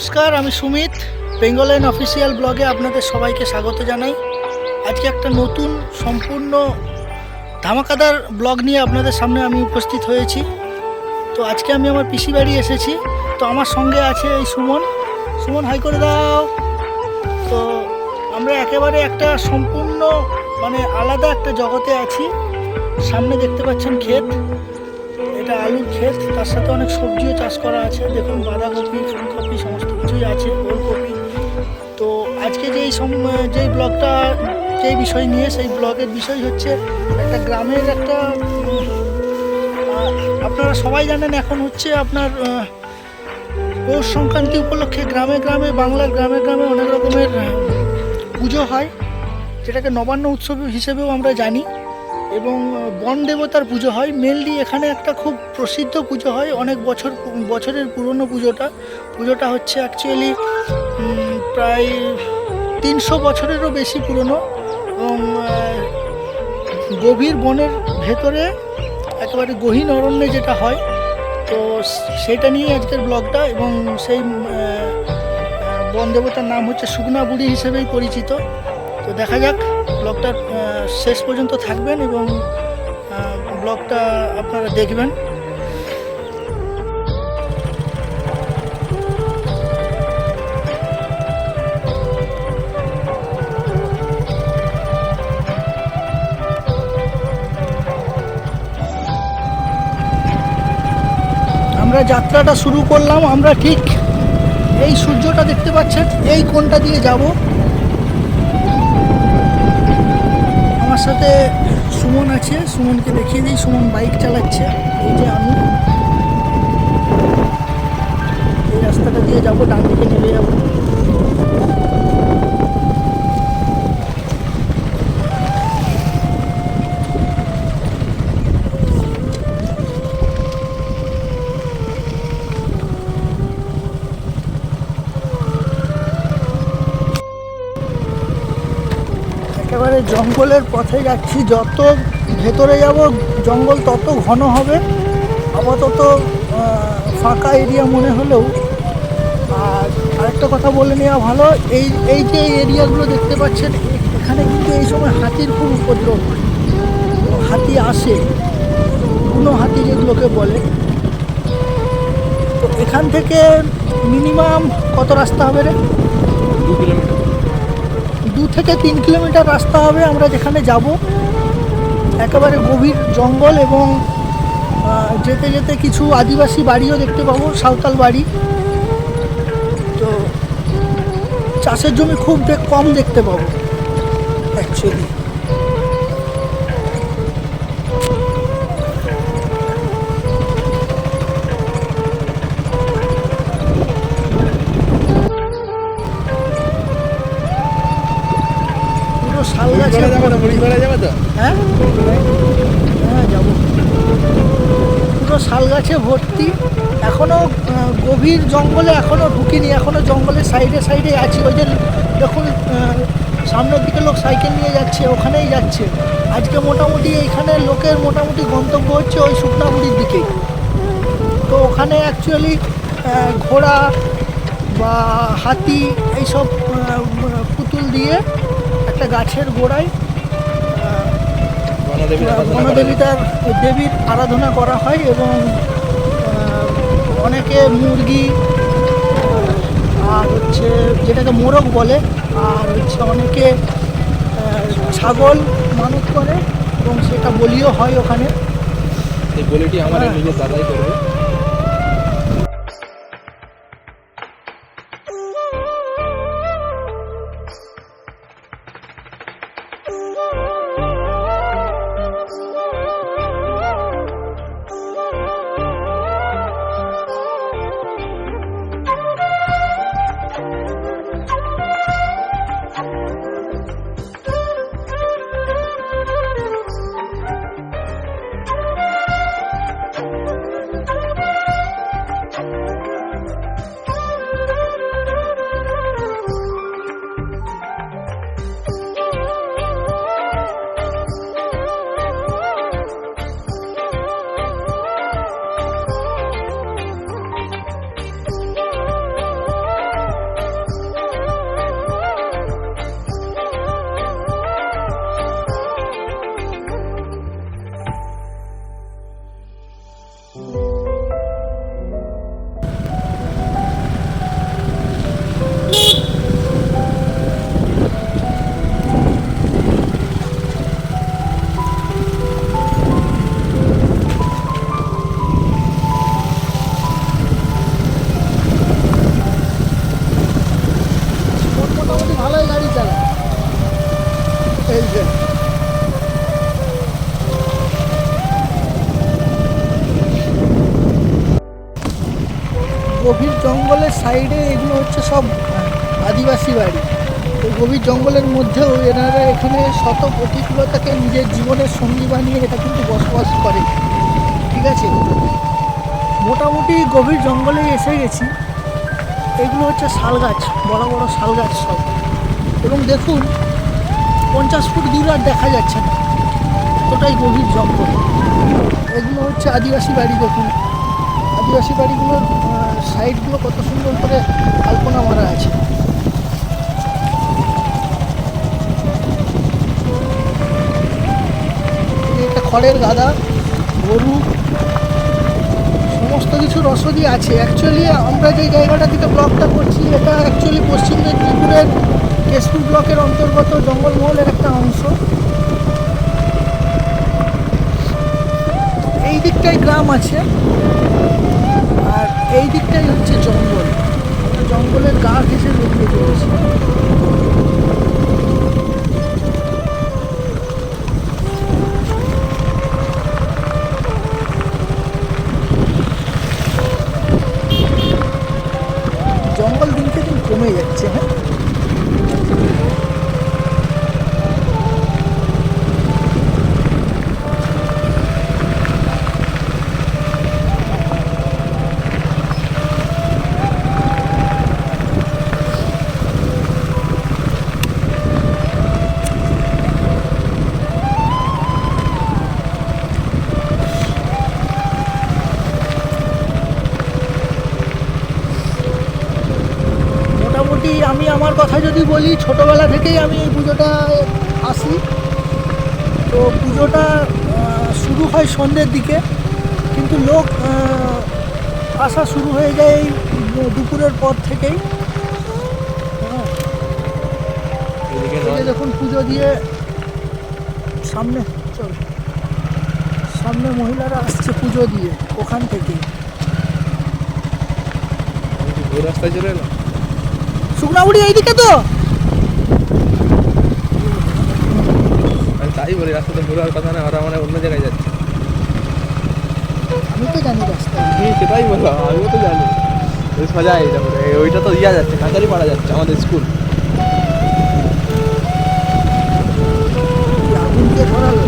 নমস্কার, আমি Sumit Bengal line official ব্লগে আপনাদের সবাইকে স্বাগত জানাই। আজকে একটা নতুন, সম্পূর্ণ ধামাকাদার ব্লগ নিয়ে আপনাদের সামনে আমি উপস্থিত হয়েছি। তো আজকে আমি আমার পিসি বাড়ি এসেছি। তো আমার সঙ্গে আছে এই সুমন। সুমন হাই করে দাও। তো আমরা একেবারে একটা সম্পূর্ণ মানে আলাদা একটা জগতে আছি। সামনে দেখতে পাচ্ছেন ক্ষেত। এটা আলুর ক্ষেত, তার সাথে অনেক সবজিও চাষ করা আছে। দেখুন, বাঁধাকপি, ফুলকপি, সমস্ত কিছুই আছে, ওলকপি। তো আজকে যেই সম, যেই ব্লগটা, যেই বিষয় নিয়ে, সেই ব্লগের বিষয় হচ্ছে একটা গ্রামের একটা আপনারা সবাই জানেন এখন হচ্ছে আপনার পৌষ সংক্রান্তি উপলক্ষে গ্রামে গ্রামে, বাংলার গ্রামে গ্রামে অনেক রকমের পুজো হয়। যেটাকে নবান্ন উৎসব হিসেবেও আমরা জানি। এবং বন দেবতার পুজো হয়। মেনলি এখানে একটা খুব প্রসিদ্ধ পুজো হয় অনেক বছর বছরের পুরনো পুজোটা। পুজোটা হচ্ছে অ্যাকচুয়ালি প্রায় তিনশো বছরেরও বেশি পুরনো এবং গভীর বনের ভেতরে একেবারে গহীন অরণ্যে যেটা হয় তো সেটা নিয়ে আজকের ব্লগটা এবং সেই বন দেবতার নাম হচ্ছে শুকনা বুড়ি হিসেবেই পরিচিত। তো দেখা যাক ব্লগটা আহ, শেষ পর্যন্ত থাকবেন এবং ব্লগটা আপনারা দেখবেন। আমরা যাত্রাটা শুরু করলাম। আমরা ঠিক এই সূর্যটা দেখতে পাচ্ছেন, এই কোনটা দিয়ে যাব। আমার সাথে সুমন আছে, সুমনকে দেখিয়ে দিই, সুমন বাইক চালাচ্ছে। এই যে আমি, এই রাস্তাটা দিয়ে যাব, ডান দিকে নেমে যাব। জঙ্গলের পথে যাচ্ছি, যত ভেতরে যাব, জঙ্গল তত ঘন হবে। আপাতত ফাঁকা এরিয়া মনে হলেও। আর আরেকটা কথা বলে নেওয়া ভালো, এই এই যে এরিয়াগুলো দেখতে পাচ্ছেন, এখানে কিন্তু এই সময় হাতির খুব উপদ্রব হয়। হাতি আসে, কোনো হাতি যেগুলোকে বলে। তো এখান থেকে মিনিমাম কত রাস্তা হবে রে? দু কিলোমিটার। দু থেকে তিন কিলোমিটার রাস্তা হবে, আমরা যেখানে যাব। একেবারে গভীর জঙ্গল এবং যেতে যেতে কিছু আদিবাসী বাড়িও দেখতে পাবো, সাঁওতাল বাড়ি। তো চাষের জমি খুব কম দেখতে পাবো অ্যাকচুয়ালি হ্যাঁ পুরো শাল গাছে ভর্তি এখনও গভীর জঙ্গলে এখনও ঢুকিনি এখনও জঙ্গলের সাইডে সাইডে আছি ওই যে দেখুন সামনের দিকে লোক সাইকেল নিয়ে যাচ্ছে ওখানেই যাচ্ছে আজকে মোটামুটি এইখানে লোকের মোটামুটি গন্তব্য হচ্ছে ওই শুকনাগুড়ির দিকেই তো ওখানে অ্যাকচুয়ালি ঘোড়া বা হাতি এইসব পুতুল দিয়ে একটা গাছের গোড়ায় বনদেবীতার দেবীর আরাধনা করা হয় এবং অনেকে মুরগি আর হচ্ছে যেটাকে মোরগ বলে আর হচ্ছে অনেকে ছাগল মানত করে এবং সেটা বলিও হয় ওখানে। এই বলিটি আমার হ্যাঁ। নিজের দাদাই করবে গভীর জঙ্গলের সাইডে এগুলো হচ্ছে সব আদিবাসী বাড়ি। তো গভীর জঙ্গলের মধ্যেও এনারা এখানে শত প্রতিকূলতাকে নিজের জীবনের সঙ্গী বানিয়ে এটা কিন্তু বসবাস করে। ঠিক আছে? মোটামুটি গভীর জঙ্গলে এসে গেছি। এগুলো হচ্ছে শাল গাছ বড় বড় শাল গাছ সব। এবং দেখুন, পঞ্চাশ ফুট দূর আর দেখা যাচ্ছে না। এতটাই গভীর জঙ্গল। এগুলো হচ্ছে আদিবাসী বাড়ি দেখুন। আদিবাসী বাড়িগুলোর সাইডগুলো কত সুন্দর করে কল্পনা মারা আছে। একটা খড়ের গাদা, গরু, সমস্ত কিছু রসদই আছে। অ্যাকচুয়ালি আমরা যে জায়গাটা থেকে ব্লকটা করছি, এটা অ্যাকচুয়ালি পশ্চিম মেদিনীপুরের কেশপুর ব্লকের অন্তর্গত জঙ্গলমহলের একটা অংশ। এই দিকটাই গ্রাম আছে। এই দিকটাই হচ্ছে জঙ্গল। জঙ্গলের গা ঘেসে বেরিয়ে পড়েছে জঙ্গল দিনকে দিন কমে যাচ্ছে হ্যাঁ? যদি বলি ছোটোবেলা থেকেই আমি এই পুজোটা আসি। তো পুজোটা শুরু হয় সন্ধ্যের দিকে কিন্তু লোক আসা শুরু হয়ে যায় এই দুপুরের পর থেকেই। হ্যাঁ, দেখুন পুজো দিয়ে সামনে চল। সামনে মহিলারা আসছে পুজো দিয়ে ওখান থেকে রাস্তায় চলে এলাম? শুকনাবুড়ি এইদিকে তো। আমি তাই বলি রাস্তাতে ভুল হওয়ার কথা না ওরা মানে অন্য জায়গায় যাচ্ছে। আমি তো জানি রাস্তা। সেটাই বললাম আমিও তো জানি। সোজা এই ওইটা তো ইয়া যাচ্ছে কাঁচারি পাড়া যাচ্ছে আমাদের স্কুল। এই আগুন দিয়ে ধরালো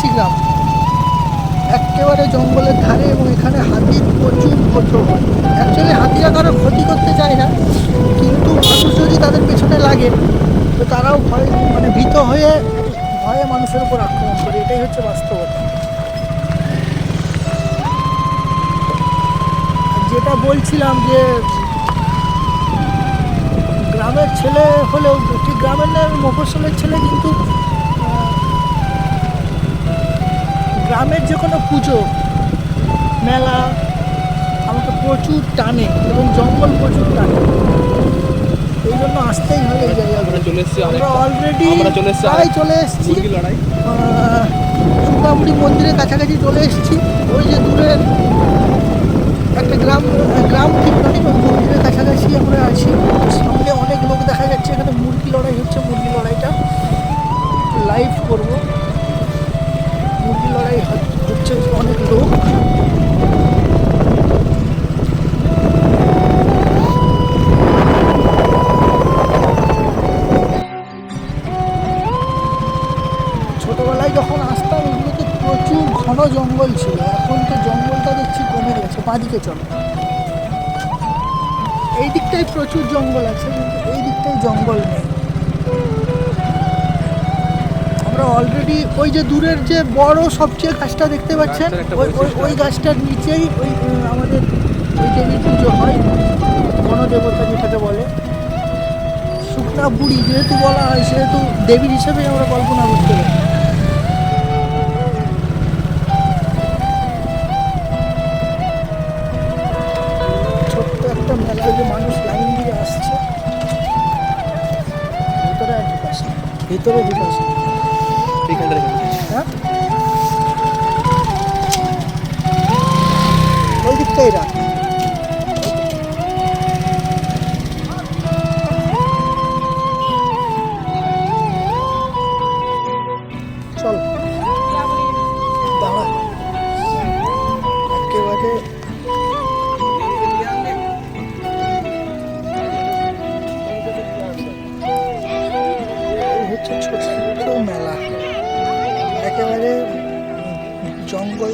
আদিবাসী একেবারে জঙ্গলের ধারে এবং এখানে হাতির প্রচুর হয়। অ্যাকচুয়ালি হাতিরা কারও ক্ষতি করতে চায় না, কিন্তু মানুষ যদি তাদের পেছনে লাগে, তো তারাও ভয় মানে ভীত হয়ে ভয়ে মানুষের উপর আক্রমণ করে। এটাই হচ্ছে বাস্তবতা। যেটা বলছিলাম যে, গ্রামের ছেলে হলেও, ঠিক গ্রামের না, মফস্বলের ছেলে কিন্তু গ্রামের যে কোনো পুজো মেলা আমাকে প্রচুর টানে এবং জঙ্গল প্রচুর টানে। এই জন্য আসতেই হয় এই জায়গাগুলো। আমরা চলে এসেছি আমরা অলরেডি প্রায় চলে এসেছি। সুকামুড়ি মন্দিরের কাছাকাছি চলে এসেছি। ওই যে দূরে একটা গ্রাম গ্রাম ঠিক নয় মন্দিরের কাছাকাছি আমরা আছি। সামনে অনেক লোক দেখা যাচ্ছে এখানে মুরগি লড়াই হচ্ছে মুরগি লড়াইটা লাইভ করব। যে দূরের যে বড় সবচেয়ে গাছটা দেখতে পাচ্ছেন ওই ওই। গাছটার নিচেই ওই আমাদের ওই দেবীর পুজো হয় বনদেবতা যেটাকে বলে। শুকনা বুড়ি যেহেতু বলা হয় সেহেতু দেবীর হিসেবে আমরা কল্পনা করতে পারি। ছোট্ট একটা মেলায় মানুষ লাইন দিয়ে আসছে ভেতরে আর ঢুকাস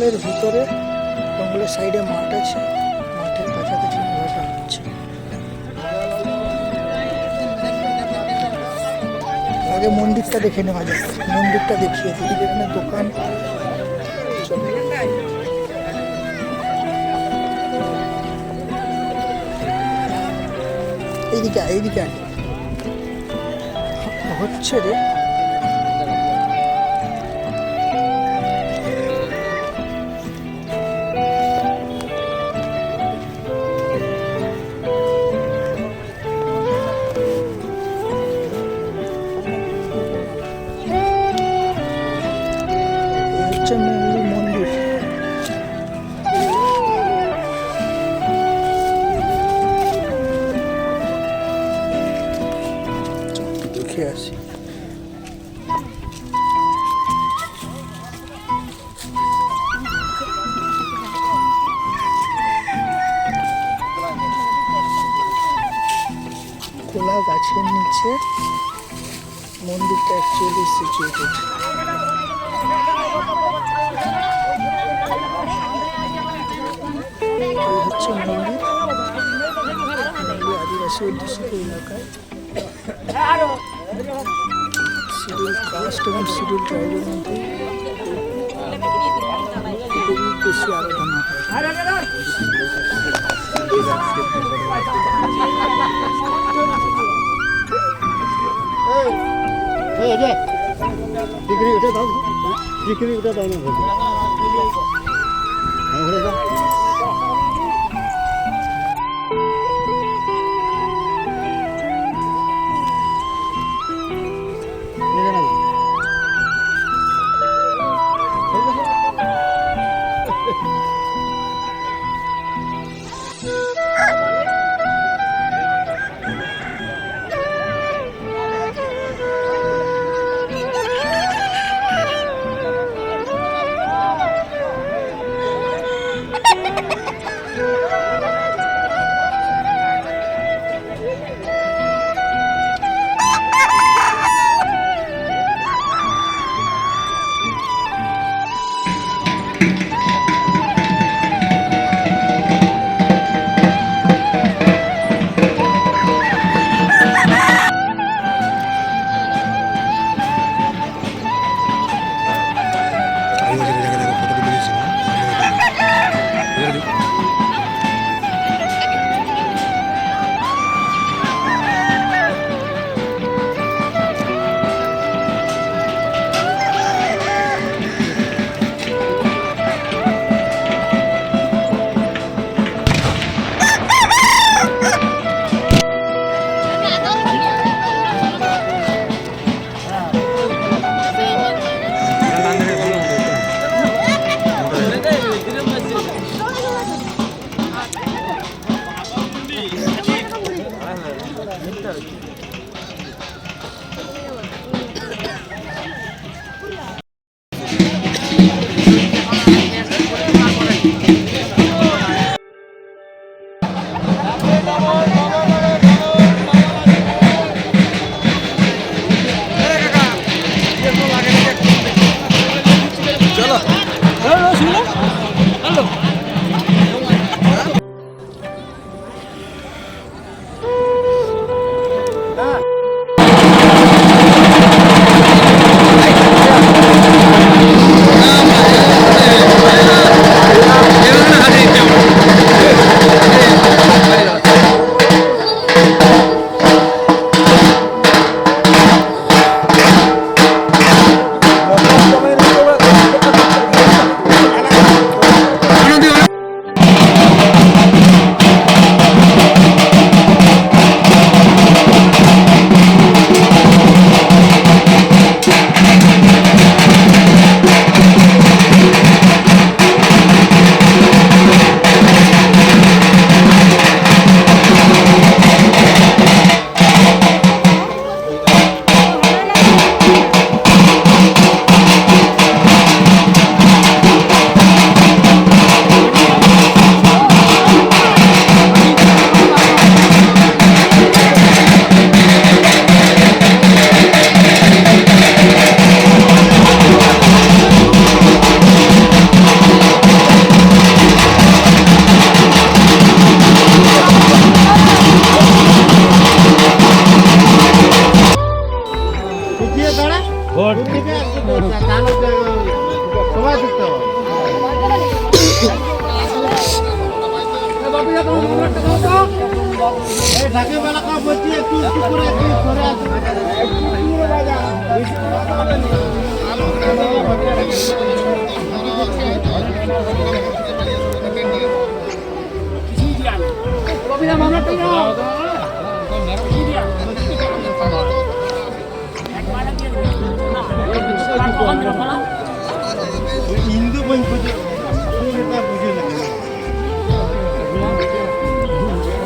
জঙ্গলের ভিতরে জঙ্গলের সাইডে মাঠ আছে। মাঠের কাছাকাছি মেলাটা হচ্ছে। আগে মন্দিরটা দেখে নেওয়া যাক। মন্দিরটা দেখিয়ে দিই। যেখানে দোকান। এইদিকে এইদিকে হচ্ছে রে। খোলা গাছের নিচে মন্দিরটা অ্যাকচুয়ালি সিচুয়েটেড হচ্ছে মন্দির। আদিবাসী এবং আরাধনা ডিগ্রি উঠে দাও ডিগ্রি উঠে দাও না বলছি হ্যাঁ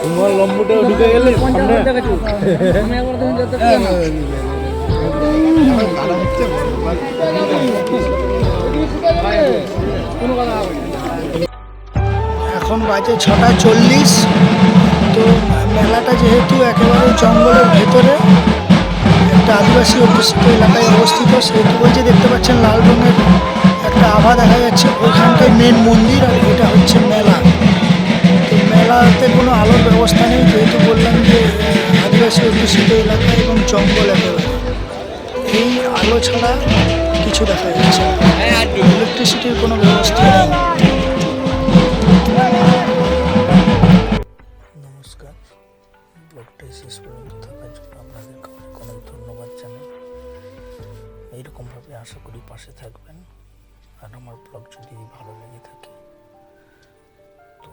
তোমার লম্বটা ঢুকে গেলে সামনে। এখন বাজে ছটা চল্লিশ। তো মেলাটা যেহেতু একেবারে জঙ্গলের ভেতরে একটা আদিবাসী অধ্যুষিত এলাকায় অবস্থিত সেহেতু বলছে দেখতে পাচ্ছেন লাল রঙের একটা আভা দেখা যাচ্ছে। ওইখানটায় মেন মন্দির আর এটা হচ্ছে মেলা। তো মেলাতে কোনো আলোর ব্যবস্থা নেই, যেহেতু বললাম যে, আদিবাসী অধ্যুষিত এলাকা এবং জঙ্গল একেবারে। এই আলো ছাড়া কিছু দেখা যাচ্ছে ইলেকট্রিসিটির কোনো ব্যবস্থা নেই। আশা করি পাশে থাকবেন। আর আমার ব্লগ যদি ভালো লেগে থাকে, তো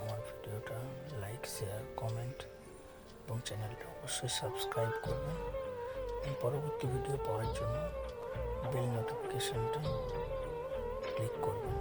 আমার ভিডিওটা লাইক শেয়ার কমেন্ট এবং চ্যানেলটা অবশ্যই সাবস্ক্রাইব করবেন। এবং পরবর্তী ভিডিও পাওয়ার জন্য বেল নোটিফিকেশনটা ক্লিক করবেন।